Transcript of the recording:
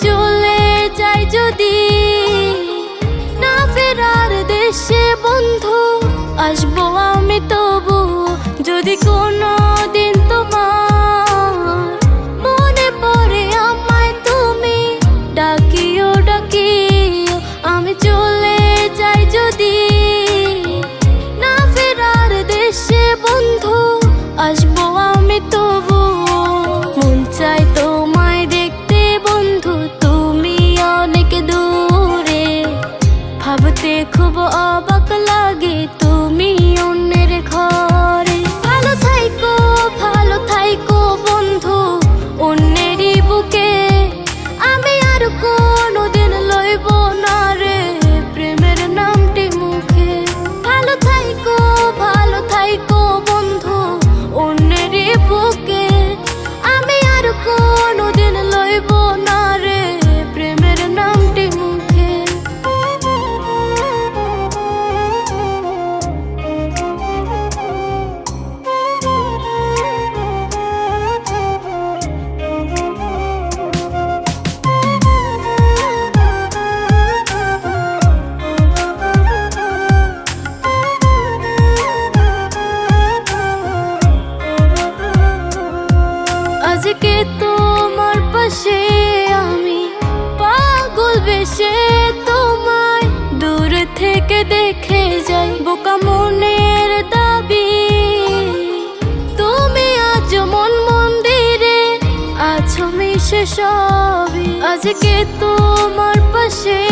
চলে যাই যদি না ফেরার দেশে বন্ধু আসব আমি তবু যদি কোনো দিন সে তোমায় দূর থেকে দেখে যাই। বোকা মনের দাবি। তুমি আজ মন মন্দিরে আছো মিশে সবই। আজকে তোমার পাশে